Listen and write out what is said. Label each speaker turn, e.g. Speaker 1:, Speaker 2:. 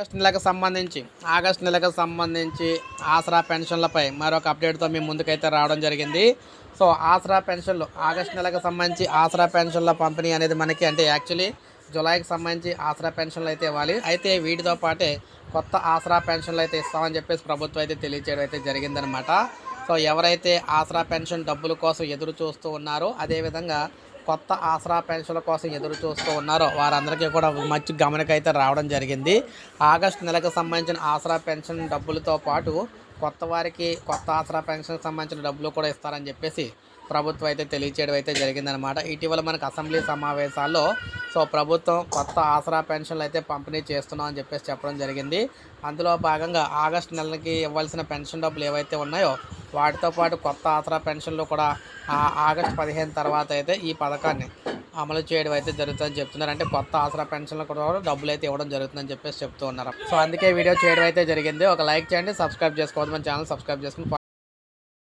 Speaker 1: August నెలకు సంబంధించి August నెలకు సంబంధించి ఆసరా పెన్షన్లపై మరొక అప్డేట్తో మీ ముందుకైతే రావడం జరిగింది. సో ఆసరా పెన్షన్లు ఆగస్ట్ నెలకు సంబంధించి ఆసరా పెన్షన్ల పంపిణీ అనేది మనకి అంటే యాక్చువల్లీ జూలైకి సంబంధించి ఆసరా పెన్షన్లు అయితే ఇవ్వాలి. అయితే వీటితో పాటే కొత్త ఆసరా పెన్షన్లు అయితే ఇస్తామని చెప్పేసి ప్రభుత్వం అయితే తెలియచేయడం అయితే జరిగిందనమాట. సో ఎవరైతే ఆసరా పెన్షన్ డబ్బుల కోసం ఎదురు చూస్తూ ఉన్నారో అదేవిధంగా కొత్త ఆసరా పెన్షన్ల కోసం ఎదురు చూస్తూ ఉన్నారో వారందరికీ కూడా మంచి గమనిక అయితే రావడం జరిగింది. ఆగస్టు నెలకు సంబంధించిన ఆసరా పెన్షన్ డబ్బులతో పాటు కొత్త వారికి కొత్త ఆసరా పెన్షన్కి సంబంధించిన డబ్బులు కూడా ఇస్తారని చెప్పేసి ప్రభుత్వం అయితే తెలియచేయడం అయితే జరిగిందనమాట ఇటీవల మనకు అసెంబ్లీ సమావేశాల్లో సో ప్రభుత్వం కొత్త ఆసరా పెన్షన్లు అయితే పంపిణీ చేస్తున్నాం అని చెప్పేసి చెప్పడం జరిగింది. అందులో భాగంగా ఆగస్టు నెలకి ఇవ్వాల్సిన పెన్షన్ డబ్బులు ఏవైతే ఉన్నాయో వాటితో పాటు కొత్త ఆసరా పెన్షన్లు కూడా ఆగస్టు పదిహేను తర్వాత అయితే ఈ పథకాన్ని అమలు చేయడం అయితే జరుగుతుందని చెప్తున్నారు. అంటే కొత్త ఆసరా పెన్షన్లు కూడా డబ్బులు అయితే ఇవ్వడం జరుగుతుందని చెప్పేసి చెప్తూ ఉన్నారు. సో అందుకే వీడియో చేయడం అయితే జరిగింది. ఒక లైక్ చేయండి సబ్స్క్రైబ్ చేసుకోవద్దు. మన ఛానల్ సబ్స్క్రైబ్ చేసుకుని